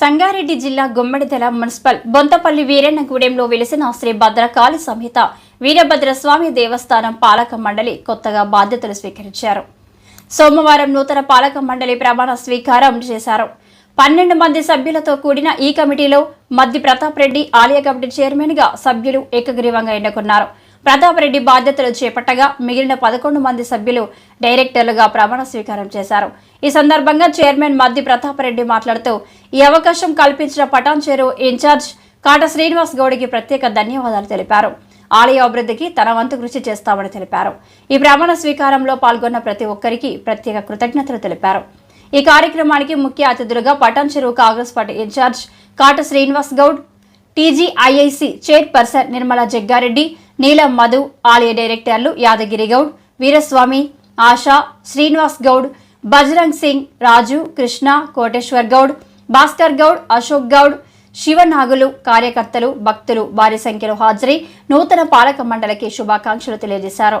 సంగారెడ్డి జిల్లా గుమ్మడిదల మున్సిపల్ బొంతపల్లి వీరన్నగూడెంలో వెలిసిన శ్రీ భద్రకాళి సంహిత వీరభద్రస్వామి దేవస్థానం పాలక మండలి కొత్తగా బాధ్యతలు స్వీకరించారు. సోమవారం నూతన పాలక మండలి ప్రమాణ స్వీకారం చేశారు. పన్నెండు మంది సభ్యులతో కూడిన ఈ కమిటీలో మద్ది ప్రతాప్ రెడ్డి ఆలయ కమిటీ చైర్మన్గా సభ్యులు ఏకగ్రీవంగా ఎన్నుకున్నారు. ప్రతాప్ రెడ్డి బాధ్యతలు చేపట్టగా మిగిలిన పదకొండు మంది సభ్యులు డైరెక్టర్లుగా ప్రమాణ స్వీకారం చేశారు. ఈ సందర్భంగా చైర్మన్ మద్ది ప్రతాప్ రెడ్డి మాట్లాడుతూ ఈ అవకాశం కల్పించిన పటాన్ చెరువు ఇన్ఛార్జ్ కాట శ్రీనివాస్ గౌడ్కి ప్రత్యేక ధన్యవాదాలు తెలిపారు. ఆలయ అభివృద్ధికి తన వంతు కృషి చేస్తామని తెలిపారు. ఈ ప్రమాణ స్వీకారంలో పాల్గొన్న ప్రతి ఒక్కరికి ప్రత్యేక కృతజ్ఞతలు తెలిపారు. ఈ కార్యక్రమానికి ముఖ్య అతిథులుగా Patancheru Congress party incharge Kata Srinivas Goud TGIIC chairperson Nirmala Jaggareddy Neelam Madhu ఆలయ డైరెక్టర్లు యాదగిరి గౌడ్ వీరస్వామి ఆశా శ్రీనివాస్ గౌడ్ బజరంగ్ సింగ్ రాజు కృష్ణ కోటేశ్వర్ గౌడ్ భాస్కర్ గౌడ్ అశోక్ గౌడ్ శివనాగులు కార్యకర్తలు భక్తులు భారీ సంఖ్యలో హాజరై నూతన పాలక మండలికి శుభాకాంక్షలు తెలియజేశారు.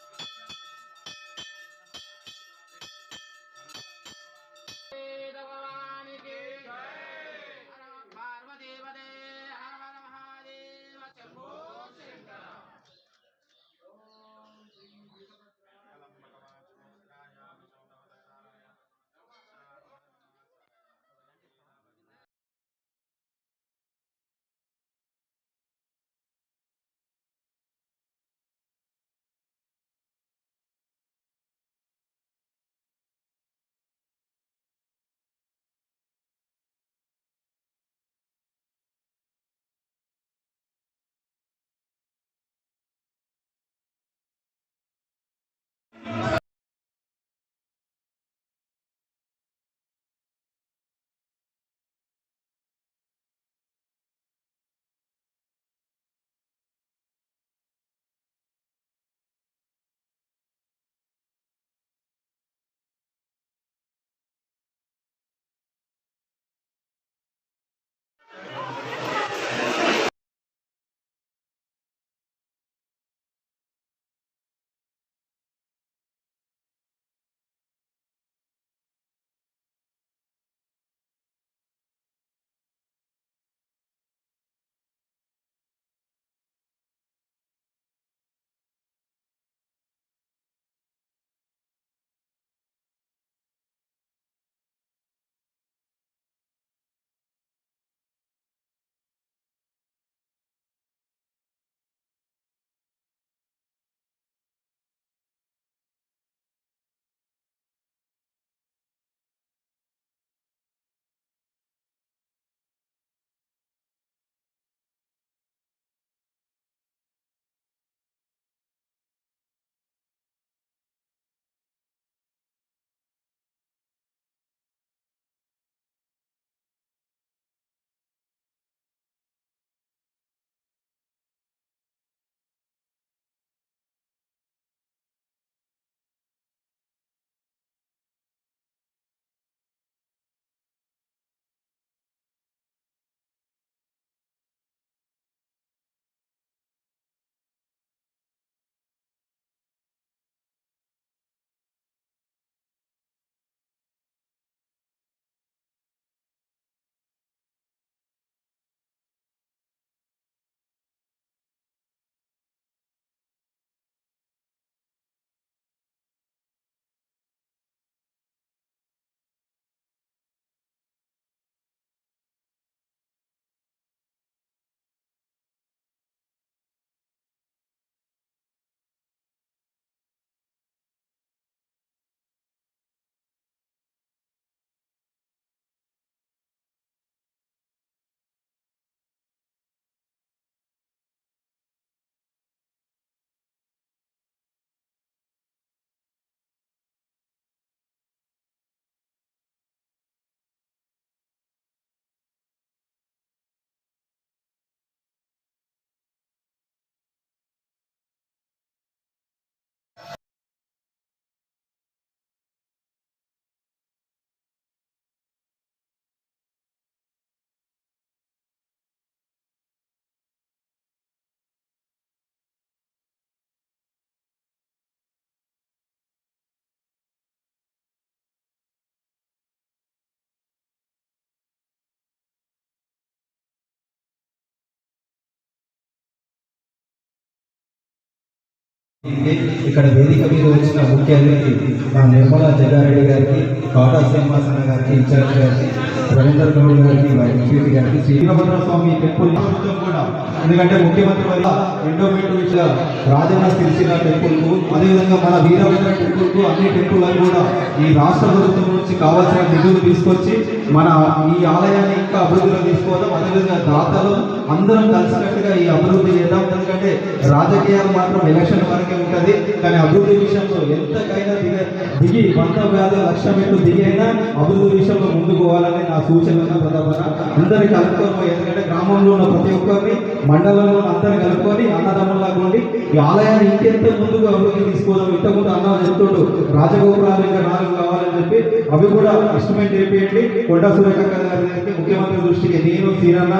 ఇక్కడ వేదిక మీద వచ్చిన ముఖ్య అతిథి మా నిర్మలా జగారెడ్డి గారికి కాటా సింహాసన గారికి ఇన్ఛార్జ్ గారికి రవీంద్ర గౌడ్ గారికి మా ఎంపీ గారికి శ్రీరామభద్ర స్వామి టెంపుల్ కూడా. ఎందుకంటే ముఖ్యమంత్రి వల్ల ఎండోమెంట్ విషయ రాజన్న సిరిసిల్ల టెంపుల్కు అదేవిధంగా మన వీరభద్ర టెంపుల్కు అన్ని టెంపుల్ కూడా ఈ రాష్ట్ర ప్రభుత్వం నుంచి కావాల్సిన నిధులు తీసుకొచ్చి మన ఈ ఆలయాన్ని ఇంకా అభివృద్ధిలో తీసుకోవడం అదేవిధంగా దాతలు అందరం కలిసినట్టుగా ఈ అభివృద్ధి చేద్దాం. ఎందుకంటే రాజకీయాలు మాత్రం ఎలక్షన్ వరకే ఉంటుంది. కానీ అభివృద్ధి విషయంలో ఎంతకైనా దిగి దిగి వంద వేల లక్ష్యం దిగి అయినా అభివృద్ధి విషయంలో ముందుకు నా సూచన ప్రధాన అందరినీ కలుపుకొని ఎందుకంటే గ్రామంలో ఉన్న ప్రతి ఒక్కరిని మండలంలో ఉన్న అందరిని కలుపుకొని అన్నదమ్ములాగా ఉండి ఈ ఆలయాన్ని ఇంకెంత ముందుగా అభివృద్ధి తీసుకోవడం ఇంతకుముందు అన్న చెప్తుండు. రాజగోపురాలు ఇంకా నాలుగు కావాలని చెప్పి అవి కూడా ఎస్టిమేట్ చేపియండి కొండా సురేఖ గారి ముఖ్యమంత్రి దృష్టికి నేను తీరన్న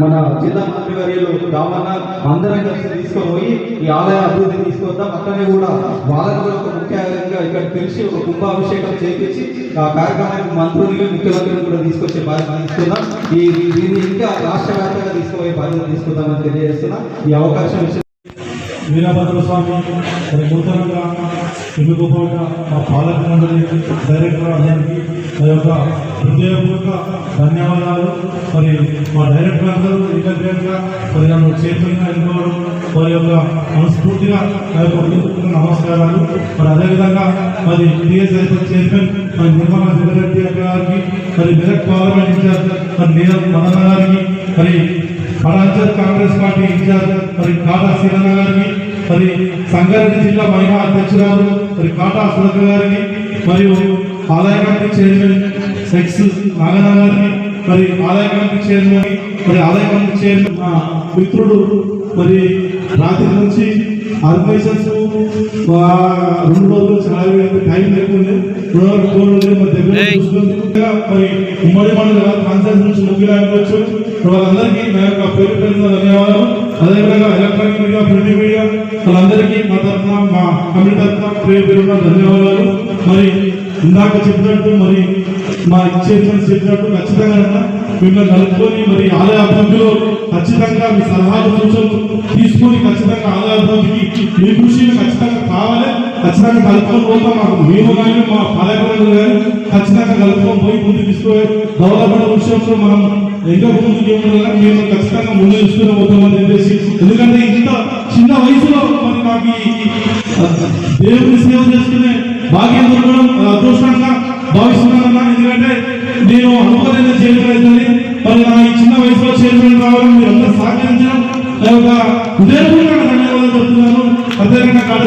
మన జిల్లా మంత్రి వర్యులు రామన్న అందరం కలిసి తీసుకుపోయి ఈ ఆలయ అభివృద్ధి తీసుకొద్దాం. అట్లనే కూడా వాళ్ళకు కూడా ఒక ముఖ్యంగా ఇక్కడ పిలిచి ఒక కుంభాభిషేకం చేపించి ఆ కార్యక్రమానికి మంత్రులు ముఖ్యమంత్రిని కూడా తీసుకొచ్చే బాధ్యత ఇస్తున్నాం ఈ దీన్ని ఇంకా రాష్ట్ర వ్యాప్తంగా తీసుకుపోయే బాధ్యత తీసుకుందామని తెలియజేస్తున్నా. ఈ అవకాశం ఇచ్చిన వీరభద్ర స్వామి మరి నూతనంగా ఎన్నుకోబోయిన మా పాలక మండలి డైరెక్టర్ అందరికీ మా యొక్క హృదయపూర్వక ధన్యవాదాలు. మరి మా డైరెక్టర్ అందరూ ఇంటర్వ్యూగా మరి నన్ను చైర్మన్గా ఎన్నుకోవడం వారి యొక్క మనస్ఫూర్తిగా నా యొక్క నమస్కారాలు. మరి అదేవిధంగా మరి టీఎస్ఐ చైర్మన్ మరి నిర్మలా జగరెడ్డి గారికి మరి మెదక్ పార్లమెంట్ ఇన్ఛార్జ్ మరి నీరవ్ మదన గారికి మరి పరాంచల్ కాంగ్రెస్ పార్టీ ఇన్ఛార్జ్ మరి కాటా సీరన్న గారికి మరి సంగారెడ్డి జిల్లా మహిళా అధ్యక్షురాలు మరి కాటా సురక గారికి మరియు ఆదాయ కమిటీ చైర్మన్ ఎక్స్ నాగన్న గారికి మరి ఆదాయ కమిటీ చైర్మన్ మరి ఆదాయ కమిటీ చైర్మన్ మా మిత్రుడు మరి రాత్రి నుంచి ఆర్గనైజర్స్ రెండు రోజులు చాలా టైం లేకుండా మరి ఉమ్మడి మండల కాన్సెన్స్ నుంచి ముగ్గురు అనుకోవచ్చు వాళ్ళందరికీ నా యొక్క పేరు పేరున ధన్యవాదాలు. అదేవిధంగా ఎలక్ట్రానిక్ మీడియా ప్రింట్ మీడియా వాళ్ళందరికీ మా తరఫున మా కమిటీ తరఫున పేరు పేరున ధన్యవాదాలు. మరి ఇందాక చెప్పినట్టు మరి మా చైర్మన్ చెప్పినట్టు ఖచ్చితంగా మిమ్మల్ని కలుపుకొని మరి ఆలయ అభివృద్ధిలో ఖచ్చితంగా మీ సలహాలు సూచనలు తీసుకొని ఖచ్చితంగా ఆలయ అభివృద్ధికి మీ కృషి ఖచ్చితంగా కావాలి. ఖచ్చితంగా కలుపుకొని పోతాం. మాకు మేము కానీ మా పాలకులు కానీ ఖచ్చితంగా కలుపుకొని పోయి ముందు తీసుకుపోయి డెవలప్మెంట్ విషయంలో మనం ఇంకా ముందు చేయడం మేము ఖచ్చితంగా ముందు తీసుకునే పోతామని చెప్పేసి. ఎందుకంటే ఇంత చిన్న వయసులో మరి మాకు దేవుని సేవ చేసుకునే భాగ్యం దొరకడం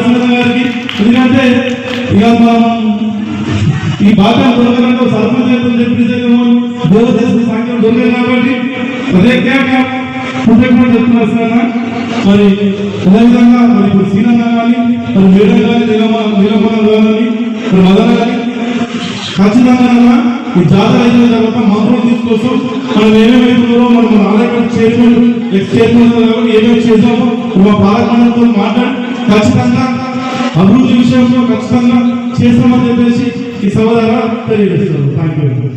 ప్రత్యేకంగా గారికి. ఎందుకంటే ఇక మనం ఈ భాగం దొరకడంలో సర్పంచ్ అయితే చెప్పేసి దేవదేశ సాంఖ్యం దొరకదు కాబట్టి ప్రత్యేకంగా కృతజ్ఞతలు చెప్తున్నారు సార్ మరి అదేవిధంగా మరి ఇప్పుడు సీనన్న కానీ మరి మేడం కానీ నీలమ నీలమల కానీ మరి మదన కానీ ఖచ్చితంగా ఈ జాతర అయిన తర్వాత మంత్రం తీసుకొస్తాం. మనం ఏమేమి అవుతున్నారో మనం మన ఆలయ చైర్మన్ ఎక్స్ చైర్మన్ కాబట్టి ఏమేమి చేసామో మా పాలకమండలితో మాట్లాడి ఖచ్చితంగా అభివృద్ధి విషయంలో ఖచ్చితంగా చేస్తామని చెప్పేసి ఈ సమాధానం తెలియజేస్తారు థ్యాంక్ యూ